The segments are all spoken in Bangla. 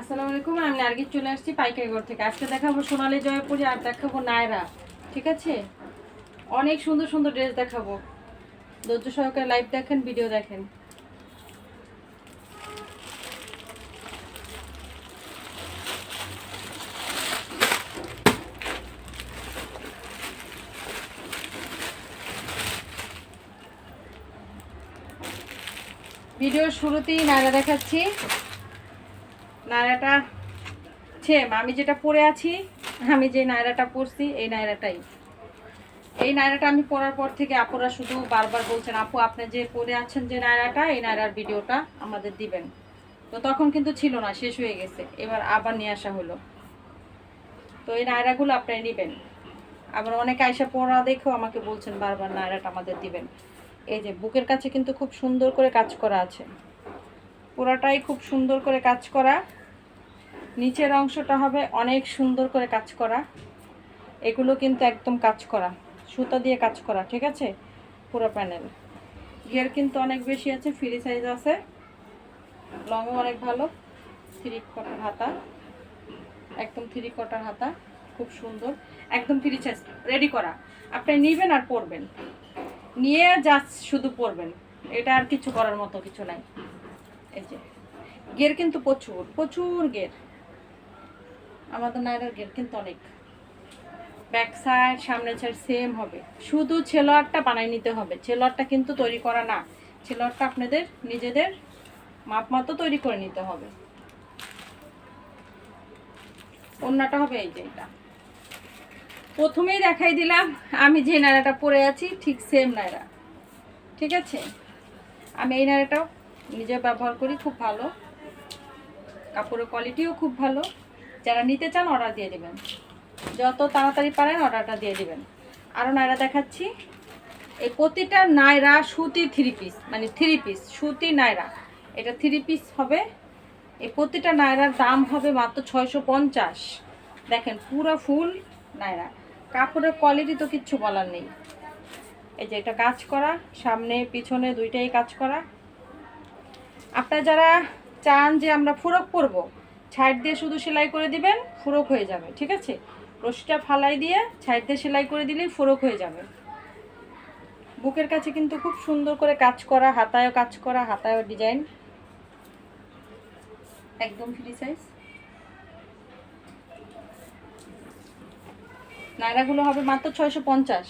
আসসালামু আলাইকুম, আমি নার্গিস চলে আসছি পাইকারি ঘর থেকে। আজকে দেখাবো সোনালি জয়পুরি আর দেখাবো নায়রা, ঠিক আছে? অনেক সুন্দর সুন্দর ড্রেস দেখাবো। ধৈর্য সহকারে লাইভ দেখেন ভিডিও দেখেন। ভিডিওর শুরুতেই নায়রা দেখাচ্ছি। নায়রাটা সেম আমি যেটা পরে আছি, আমি যে নায়রাটা পরছি, এই নায়রাটাই। এই নায়রাটা আমি পরার পর থেকে আপুরা শুধু বারবার বলছেন, আপু, আপনি যে পরে আছেন যে নায়রাটা, এই নায়রার ভিডিওটা আমাদের দিবেন। তো তখন কিন্তু ছিল না, শেষ হয়ে গেছে। এবার আবার নিয়ে আসা হলো। তো এই নায়রাগুলো আপনারা নেবেন। আবার অনেক আয়সা পড়া দেখেও আমাকে বলছেন, বারবার নায়রাটা আমাদের দিবেন। এই যে, বুকের কাছে কিন্তু খুব সুন্দর করে কাজ করা আছে। পুরাটাই খুব সুন্দর করে কাজ করা। নিচের অংশটা হবে অনেক সুন্দর করে কাজ করা। এগুলো কিন্তু একদম কাজ করা। সুতা দিয়ে কাজ করা, ঠিক আছে? পুরো প্যানেল। ঘের কিন্তু অনেক বেশি আছে, ফ্রি সাইজ আছে। লংও অনেক ভালো। থ্রি কটার হাতা। একদম থ্রি কটার হাতা, খুব সুন্দর। একদম ফ্রি সাইজ, রেডি করা। আপনি নেবেন আর পরবেন। নিয়ে জাস্ট শুধু পরবেন। এটা আর কিছু করার মতো কিছু নাই। এই যে গের কিন্তু প্রচুর প্রচুর গের আমাদের নায়রার গেট কিন্তু অনেক। ব্যাক সাইড সামনে সাইড সেম হবে। শুধু ছেলোয়ারটা বানাই নিতে হবে। ছেলোয়ারটা কিন্তু তৈরি করা না। ছেলোয়ারটা আপনাদের নিজেদের মাপ মতো তৈরি করে নিতে হবে। অন্যটা হবে এই যে এটা। প্রথমেই দেখাই দিলাম, আমি যে নায়রাটা পরে আছি, ঠিক সেম নায়রা। ঠিক আছে? আমি এই নায়রাটাও নিজে ব্যবহার করি, খুব ভালো। কাপড়ের কোয়ালিটিও খুব ভালো। যারা নিতে চান অর্ডার দিয়ে দিবেন। যত তাড়াতাড়ি পারেন অর্ডারটা দিয়ে দিবেন। আরও নায়রা দেখাচ্ছি। এই প্রতিটা নায়রা সুতি থ্রি পিস মানে থ্রি পিস সুতি নায়রা। এটা থ্রি পিস হবে। এই প্রতিটা নায়রার দাম হবে মাত্র ছয়শো পঞ্চাশ। দেখেন, পুরো ফুল নায়রা। কাপড়ের কোয়ালিটি তো কিচ্ছু বলার নেই। এই যে এটা কাজ করা, সামনে, পিছনে দুইটাই কাজ করা। আপনারা যারা চান যে আমরা ফুরক পরব ছাইড দিয়ে শুধু সেলাই করে দিবেন, ফুরক হয়ে যাবে, ঠিক আছে? রশিটা ফালাই দিয়ে ছাইড দিয়ে সেলাই করে দিলেই ফুরক হয়ে যাবে। বুকের কাছে কিন্তু খুব সুন্দর করে কাজ করা, হাতায়ও কাজ করা, হাতায়ও ডিজাইন। একদম ফ্রি সাইজ নায়রাগুলো হবে মাত্র ছয়শো পঞ্চাশ।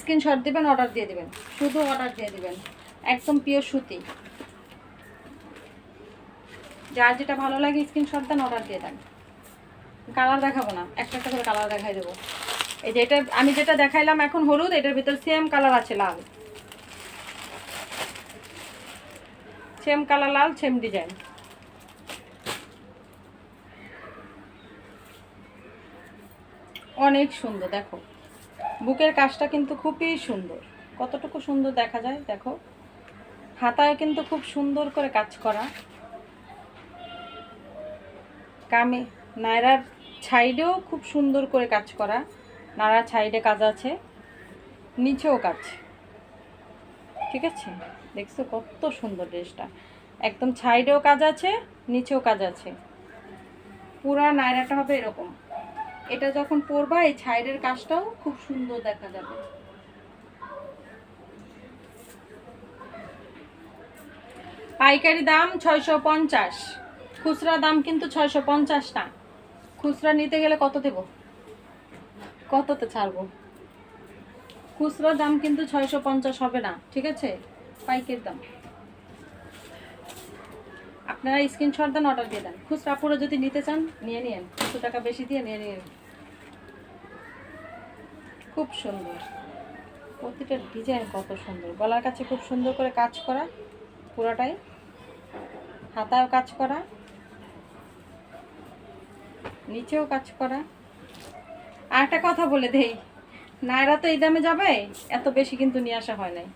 স্ক্রিনশট দেবেন অর্ডার দিয়ে দেবেন। শুধু অর্ডার দিয়ে দেবেন। একদম পিওর সুতি। যার যেটা ভালো লাগে স্ক্রিনশট দেন অর্ডার দিয়ে দেন। কালার দেখাবো না, একটা একটা করে কালার দেখাই দেবো। এই যে এটা, আমি যেটা দেখাইলাম এখন হলুদ, এটার ভিতর সেম কালার আছে লাল। সেম কালার লাল সেম ডিজাইন অনেক সুন্দর, দেখো। বুকের কাজটা কিন্তু খুবই সুন্দর। কতটুকু সুন্দর দেখা যায়, দেখো। হাতায় কিন্তু খুব সুন্দর করে কাজ করা। কামে। নায়রার ছাইডেও খুব সুন্দর করে কাজ করা। নাড়ার সাইডে কাজ আছে। নিচেও কাজ। ঠিক আছে? দেখছ কত সুন্দর ড্রেসটা। একদম সাইডেও কাজ আছে, নিচেও কাজ আছে। পুরা নায়রাটা হবে এরকম। এটা যখন পরবা, এই সাইডের কাজটাও খুব সুন্দর দেখা যাবে। পাইকারি দাম ছয়শো পঞ্চাশ। খুচরা দাম কিন্তু ছয়শো পঞ্চাশ না খুচরা নিতে গেলে কত দেব? কততে ছাড়বো? খুচরা দাম কিন্তু ছয়শো পঞ্চাশ হবে না, ঠিক আছে? পাইকারি দাম। আপনারা স্ক্রিনশট দেন, অর্ডার দিয়ে দেন। খুচরা পুরো যদি নিতে চান, নিয়ে নিন দুশো টাকা বেশি দিয়ে নিয়ে নিন খুব সুন্দর। প্রতিটা ডিজাইন কত সুন্দর। গলার কাছে খুব সুন্দর করে কাজ করা, পুরোটাই। হাতায়ও কাজ করা। নিচেও কাজ করা। আর একটা কথা বলে দেই, নায়রা তো এই দামে যাবে, এত বেশি কিন্তু নিয়ে আসা হয় নাই।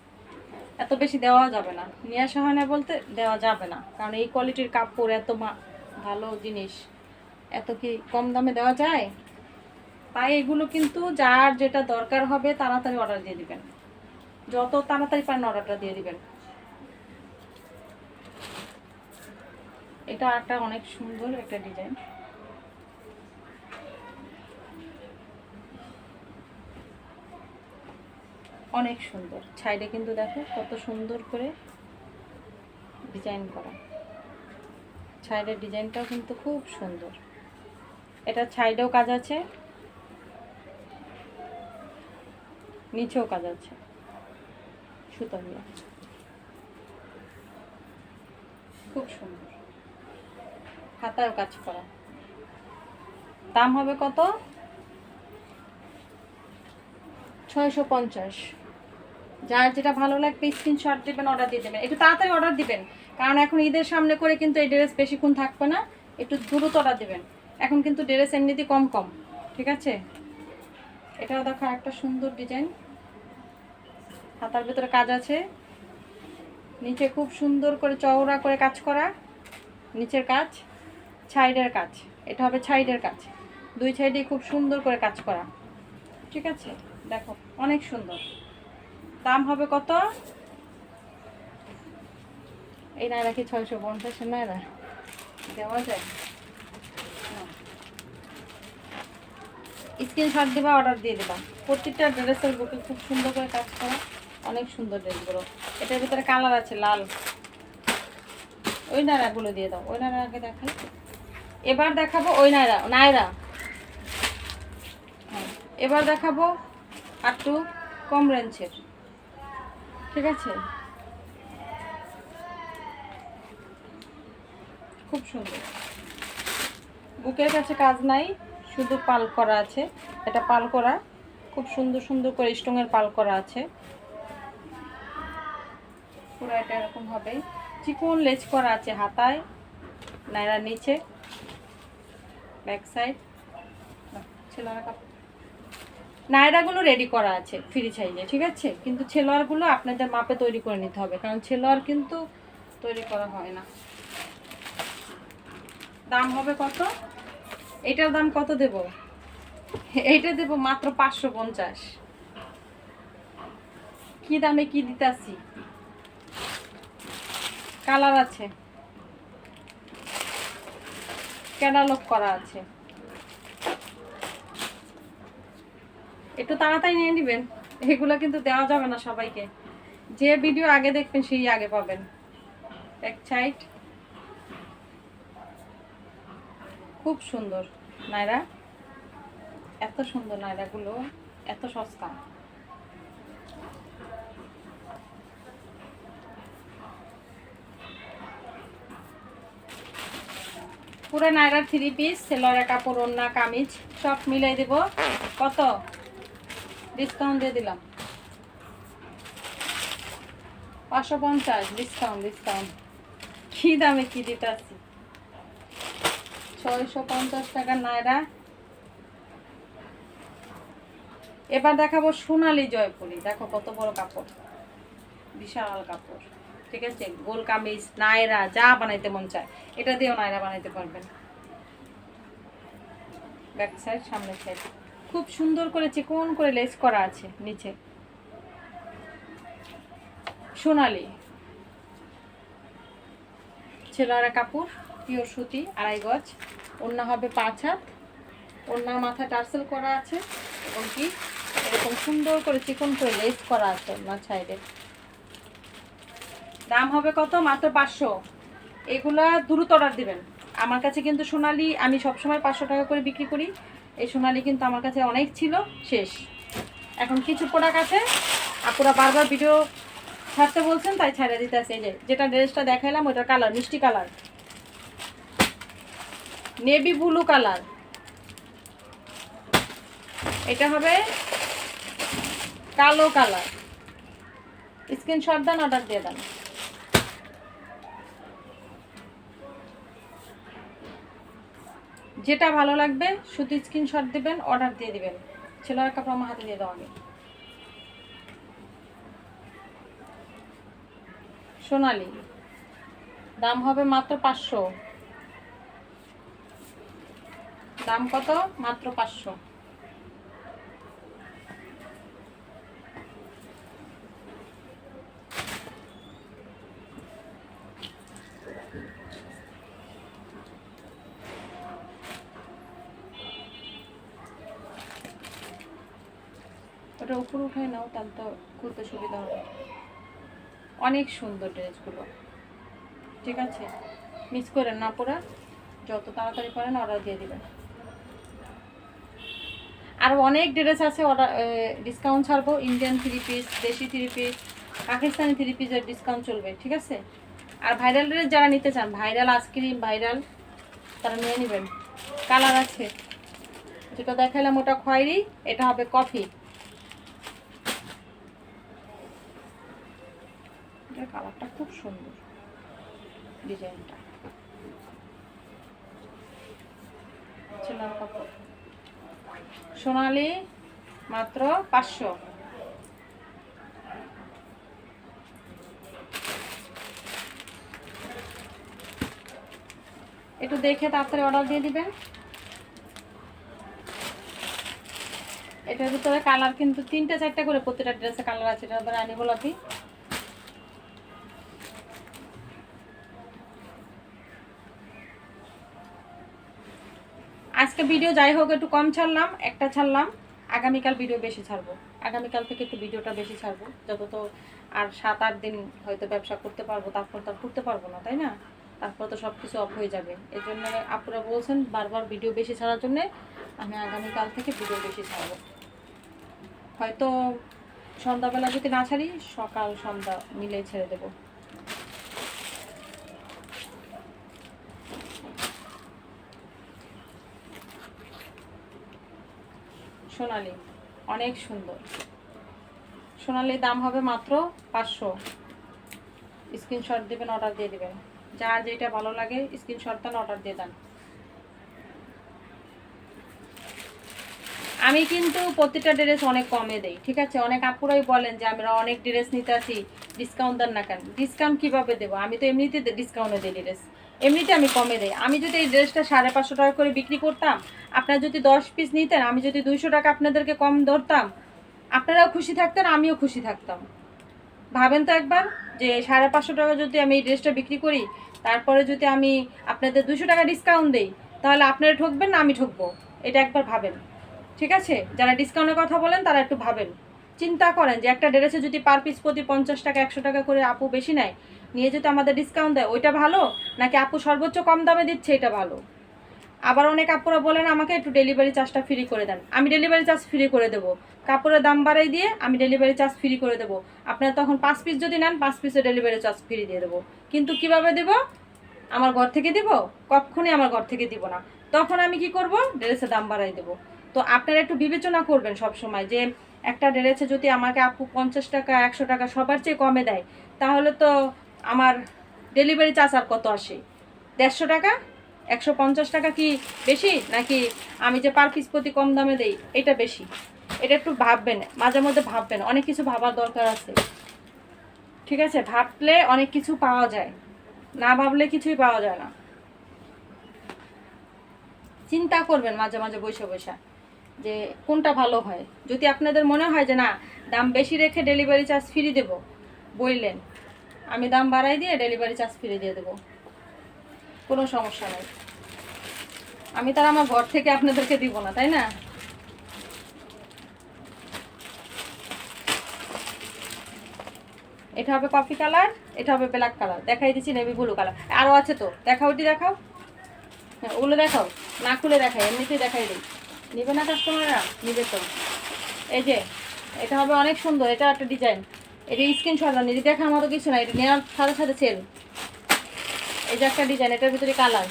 এত বেশি দেওয়া যাবে না। নিয়ে আসা হয় না বলতে দেওয়া যাবে না। কারণ এই কোয়ালিটির কাপড় এত ভালো জিনিস। এত কি কম দামে দেওয়া যায়? তাই এগুলো কিন্তু যার যেটা দরকার হবে তাড়াতাড়ি অর্ডার দিয়ে দিবেন। যত তাড়াতাড়ি পারেন অর্ডারটা দিয়ে দিবেন। এটা একটা অনেক সুন্দর একটা ডিজাইন অনেক সুন্দর। সাইডে কিন্তু দেখো কত সুন্দর করে ডিজাইন করা। সাইডের ডিজাইনটাও কিন্তু খুব সুন্দর। এটা সাইডেও কাজ আছে, নিচেও কাজ আছে। সুতো খুব সুন্দর। হাতায়ও কাজ করা। দাম হবে কত? ছয়শো পঞ্চাশ। যার যেটা ভালো লাগবে স্ক্রিনশট দেবেন অর্ডার দিয়ে দেবেন। একটু তাড়াতাড়ি অর্ডার দিবেন। কারণ এখন ঈদের সামনে করে কিন্তু এই ড্রেস বেশিক্ষণ থাকবে না। একটু দ্রুত অর্ডার দেবেন। এখন কিন্তু ড্রেস এমনিতে কম কম, ঠিক আছে? এটাও দেখো একটা সুন্দর ডিজাইন হাতার ভিতরে কাজ আছে। নিচে খুব সুন্দর করে চওড়া করে কাজ করা। নিচের কাজ সাইডের কাজ। এটা হবে সাইডের কাজ। দুই সাইডে খুব সুন্দর করে কাজ করা। ঠিক আছে? দেখো, অনেক সুন্দর। দাম হবে কত? এই নাইরা কি ছয়শো পঞ্চাশ নাইরা? দেওয়া যায়? স্ক্রিনশট দিবা, অর্ডার দিয়ে দেবা। প্রত্যেকটা ড্রেসের বুকে খুব সুন্দর করে কাজ করা। অনেক সুন্দর ড্রেসগুলো। এটার ভিতরে কালার আছে লাল। ওই নায়রাগুলো দিয়ে দাও। ওই নায়রা আগে দেখাই। এবার দেখাবো ওই নায়রা নায়রা হ্যাঁ। এবার দেখাবো একটু কম রেঞ্জের। ঠিক আছে? খুব সুন্দর। বুকের কাছে কাজ নাই, শুধু পাল করা আছে। এটা পাল করা, খুব সুন্দর সুন্দর করে স্টোনের পাল করা আছে। পুরো এটা এরকম হবে। চিকন লেজ করা আছে হাতায় নাইরার নিচে, ব্যাক সাইড। ছেলেরা কাপড় নায়রাগুলো রেডি করা আছে ফ্রি সাইজে ঠিক আছে? কিন্তু ছেলোয়ারগুলো আপনাদের মাপে তৈরি করে নিতে হবে, কারণ ছেলোয়ার কিন্তু তৈরি করা হয় না। দাম হবে কত? এটার দাম কত দেব? এইটা দেব মাত্র পাঁচশো পঞ্চাশ। কি দামে কি দিতাছি কালার আছে। ক্যাটালগ করা আছে। একটু তাড়াতাড়ি নিয়ে নেবেন। এগুলো কিন্তু দেওয়া যাবে না সবাইকে। যে ভিডিও আগে দেখবেন, সেই আগে পাবেন। এক সাইড। খুব সুন্দর, নায়রা। এত সুন্দর নায়রাগুলো, এত সস্তা। পুরো নায়রা থ্রি পিস সেলরের কাপড় ওন্না কামিজ, সব মিলাই দেব। কত? ডিসকাউন্ট দিয়ে দিলাম। পাঁচশো পঞ্চাশ ডিসকাউন্ট ডিসকাউন্ট কি দামে কি দিতে আসছি ছয়শো পঞ্চাশ টাকা নায়রা এবার দেখাবো সোনালি জয়পুরি। দেখো কত বড় কাপড়। বিশাল কাপড়। ঠিক আছে? গোল কামিজ নায়রা যা বানাইতে মন চায়। এটা দিয়েও নায়রা বানাইতে পারবেন। ব্যাক সাইড সামনে সাইড। খুব সুন্দর করে চিকন করে লেস করা আছে নিচে। সোনালি। ছেলেরা কাপড়, পিওর সুতি, আড়াই গজ। ওড়না হবে পাঁচ হাত। ওড়নার মাথা টার্সেল করা আছে এবং কি এরকম সুন্দর করে চিকন করে লেস করা আছে ওনার সাইডে। দাম হবে কত? মাত্র পাঁচশো। এগুলা দ্রুত অর্ডার দিবেন। আমার কাছে কিন্তু সোনালি আমি সবসময় পাঁচশো টাকা করে বিক্রি করি। এই সোনালি কিন্তু আমার কাছে অনেক ছিল, শেষ। এখন কিছু প্রোডাক্ট আছে, আপুরা বারবার ভিডিও ছাড়তে বলছেন, তাই ছাড়া দিতে আছে যে, যেটা ড্রেসটা দেখাইলাম ওটার কালার মিষ্টি কালার নেভি ব্লু কালার এটা হবে কালো কালার স্ক্রিনশট দেন অর্ডার দিয়ে দেন। যেটা ভালো লাগবে, শুধু স্ক্রিনশট দেবেন অর্ডার দিয়ে দিবেন। ছেলের কাপড় আমার হাতে দিয়ে দাও আমি সোনালি, দাম হবে মাত্র পাঁচশো। দাম কত? মাত্র পাঁচশো ওটা উপরে তাহলে তো খুলতে সুবিধা হবে। অনেক সুন্দর ড্রেসগুলো। ঠিক আছে? মিস করেন না পুরা যত তাড়াতাড়ি পারেন অর্ডার দিয়ে দেবেন। আর অনেক ড্রেস আছে অর্ডার ডিসকাউন্ট ছাড়বো। ইন্ডিয়ান থ্রি পিস দেশি থ্রি পিস পাকিস্তানি থ্রি পিসের ডিসকাউন্ট চলবে, ঠিক আছে? আর ভাইরাল ড্রেস যারা নিতে চান ভাইরাল আইসক্রিম ভাইরাল তারা নিয়ে নেবেন। কালার আছে। যেটা দেখাইলাম ওটা খয়েরি, এটা হবে কফি এটার কালারটা খুব সুন্দর ডিজাইনটা। কাপড়। সোনালি মাত্র পাঁচশো। একটু দেখে তাড়াতাড়ি অর্ডার দিয়ে দিবেন। এটার ভিতরে কালার কিন্তু তিনটা, চারটা করে প্রতিটা ড্রেসে কালার আছে, এটা রানী গোলাপি আজকে ভিডিও যাই হোক, একটু কম ছাড়লাম, একটা ছাড়লাম। আগামীকাল ভিডিও বেশি ছাড়বো। আগামীকাল থেকে একটু ভিডিওটা বেশি ছাড়বো। যত তো আর সাত, আট দিন হয়তো ব্যবসা করতে পারব, তারপর তো আর করতে পারব না, তাই না? তারপর তো সব কিছু অফ হয়ে যাবে। এর জন্য আপুরা বলছেন, বারবার ভিডিও বেশি ছাড়ার জন্যে আমি আগামীকাল থেকে ভিডিও বেশি ছাড়বো। হয়তো সন্ধ্যাবেলা যদি না ছাড়ি, সকাল, সন্ধ্যা মিলেই ছেড়ে দেবো। সোনালি। অনেক সুন্দর। সোনালির দাম হবে মাত্র পাঁচশো। স্ক্রিনশট দেবেন, অর্ডার দিয়ে দেবেন। যার যেটা ভালো লাগে, স্ক্রিনশট দেন অর্ডার দিয়ে দেন। আমি কিন্তু প্রতিটা ড্রেস অনেক কমে দেই, ঠিক আছে? অনেক আপুরাই বলেন যে, আমরা অনেক ড্রেস নিতে আছি ডিসকাউন্ট দেন না কেন? ডিসকাউন্ট কীভাবে দেবো? আমি তো এমনিতে ডিসকাউন্টে দিই ড্রেস এমনিতে আমি কমে দেই। আমি যদি এই ড্রেসটা সাড়ে পাঁচশো টাকা করে বিক্রি করতাম, আপনারা যদি দশ পিস নিতেন, আমি যদি দুইশো টাকা আপনাদেরকে কম ধরতাম, আপনারাও খুশি থাকতেন, আমিও খুশি থাকতাম। ভাবেন তো একবার যে সাড়ে পাঁচশো টাকা যদি আমি এই ড্রেসটা বিক্রি করি, তারপরে যদি আমি আপনাদের দুশো টাকা ডিসকাউন্ট দেই, তাহলে আপনারা ঠকবেন না, আমি ঠকবো। এটা একবার ভাবেন। ঠিক আছে? যারা ডিসকাউন্টের কথা বলেন, তারা একটু ভাবেন। চিন্তা করেন যে একটা ড্রেসে যদি পার পিস প্রতি পঞ্চাশ টাকা, একশো টাকা করে আপু বেশি নেয়, নিয়ে যদি আমাদের ডিসকাউন্ট দেয়, ওইটা ভালো? নাকি আপু সর্বোচ্চ কম দামে দিচ্ছে, এটা ভালো? আবার অনেক আপুরা বলেন আমাকে একটু ডেলিভারি চার্জটা ফ্রি করে দেন। আমি ডেলিভারি চার্জ ফ্রি করে দেবো। কাপড়ের দাম বাড়াই দিয়ে আমি ডেলিভারি চার্জ ফ্রি করে দেবো। আপনারা তখন পাঁচ পিস যদি নেন, পাঁচ পিসের ডেলিভারি চার্জ ফ্রি দিয়ে দেবো। কিন্তু কীভাবে দেব? আমার ঘর থেকে দিব? কখনই আমার ঘর থেকে দিব না। তখন আমি কি করব? ড্রেসের দাম বাড়াই দেবো। তো আপনারা একটু বিবেচনা করবেন সব সময় যে একটা ড্রেসে যদি আমাকে আপু পঞ্চাশ টাকা, একশো টাকা সবার চেয়ে কমে দেয়, তাহলে তো আমার ডেলিভারি চার্জ আর কত আসে? দেড়শো টাকা? একশো পঞ্চাশ টাকা কি বেশি? নাকি আমি যে পার পিস প্রতি কম দামে দেই, এটা বেশি? এটা একটু ভাববেন, মাঝে মধ্যে ভাববেন, অনেক কিছু ভাবার দরকার আছে। ঠিক আছে? ভাবলে অনেক কিছু পাওয়া যায়, না ভাবলে কিছুই পাওয়া যায় না। চিন্তা করবেন মাঝে মাঝে বসে বসে। যে কোনটা ভালো হয়? যদি আপনাদের মনে হয় যে না, দাম বেশি রেখে ডেলিভারি চার্জ ফ্রি দেব, বললেন, আমি দাম বাড়াই দিয়ে ডেলিভারি চার্জ ফ্রি দিয়ে দেবো। কোনো সমস্যা নেই। আমি তার আমার ঘর থেকে আপনাদেরকে দিব না, তাই না? এটা হবে কফি কালার এটা হবে ব্ল্যাক কালার দেখাই দিচ্ছি নেভি ব্লু কালার আরও আছে তো? দেখাও ওটি দেখাও। হ্যাঁ ওগুলো দেখাও। না খুলে দেখাই, এমনিতেই দেখাই দিই। নিবে না কাস্টমাররা নিবে তো। এই যে, এটা হবে অনেক সুন্দর, এটা একটা ডিজাইন এটা স্ক্রিনশট আনি দেখার মতো কিছু না, এটা নেওয়ার সাথে সাথে সেল এই যে একটা ডিজাইন এটার ভিতরে কালার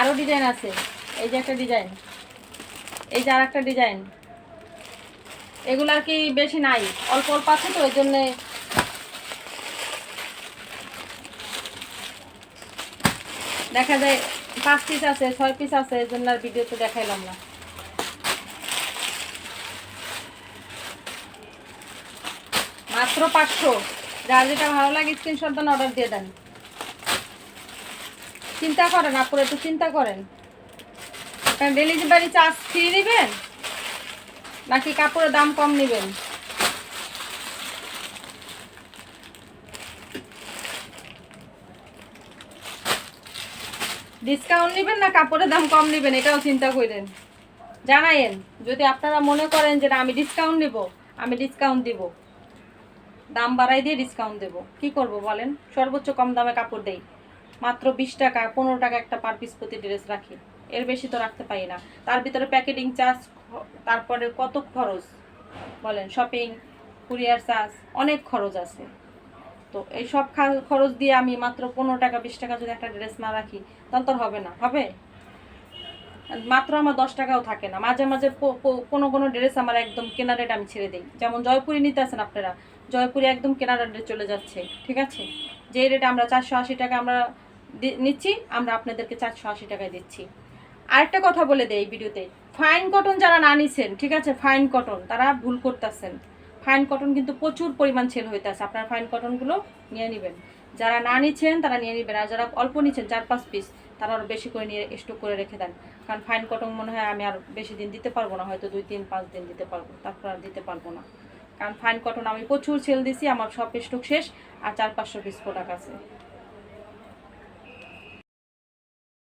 আরও ডিজাইন আছে। এই যে একটা ডিজাইন এই যে আর একটা ডিজাইন এগুলো আর কি বেশি নাই, অল্প অল্প আছে তো ওই জন্যে দেখা যায় পাঁচ পিস আছে, ছয় পিস আছে, এই জন্য আর ভিডিওতে দেখাইলাম না। মাত্র পাঁচশো। যার যেটা ভালো লাগে স্ক্রিনশট দেন অর্ডার দিয়ে দেন। চিন্তা করেন, আপুরা একটু চিন্তা করেন। ডেলিভারি চার্জ ফ্রি নেবেন, নাকি কাপড়ের দাম কম নেবেন? ডিসকাউন্ট নেবেন না, কাপড়ের দাম কম নেবেন, এটাও চিন্তা করেন। জানায়েন, যদি আপনারা মনে করেন যে আমি ডিসকাউন্ট নিব, আমি ডিসকাউন্ট দিব। দাম বাড়াই দিয়ে ডিসকাউন্ট দেব। কি করব বলেন? সর্বোচ্চ কম দামে কাপড় দেই। মাত্র বিশ টাকা, পনেরো টাকা একটা পার পিস প্রতি ড্রেস রাখি। এর বেশি তো রাখতে পারি না। তার ভিতরে প্যাকেটিং চার্জ তারপরে কত খরচ? বলেন শপিং কুরিয়ার চার্জ অনেক খরচ আছে। তো এই সব খরচ দিয়ে আমি মাত্র পনেরো টাকা, বিশ টাকা যদি একটা ড্রেস না রাখি তখন তো আর হবে না। হবে? মাত্র আমার দশ টাকাও থাকে না। মাঝে মাঝে কোনো কোনো ড্রেস আমার একদম কেনা রেট আমি ছেড়ে দিই। যেমন জয়পুরি নিতে আছেন আপনারা, জয়পুরি একদম কেনা রেটে চলে যাচ্ছে, ঠিক আছে? যে রেটে আমরা চারশো আশি টাকা আমরা নিচ্ছি, আমরা আপনাদেরকে চারশো আশি টাকায় দিচ্ছি। আরেকটা কথা বলে দেয় এই ভিডিওতে ফাইন কটন যারা না নিছেন, ঠিক আছে? ফাইন কটন তারা ভুল করতেছেন। ফাইন কটন কিন্তু প্রচুর পরিমাণ সেল হইতেছে আপনার ফাইন কটনগুলো নিয়ে নেবেন। যারা না নিচ্ছেন, তারা নিয়ে নেবেন। আর যারা অল্প নিচ্ছেন, চার পাঁচ পিস তারা আরও বেশি করে নিয়ে স্টক করে রেখে দেন। কারণ ফাইন কটন মনে হয় আমি আর বেশি দিন দিতে পারব না, হয়তো দুই তিন পাঁচ দিন দিতে পারব, তারপর আর দিতে পারব না। কারণ ফাইন কটন আমি প্রচুর সেল দিছি, আমার সব স্টক শেষ, আর চার পাঁচশো পিস প্রোডাক্ট আছে।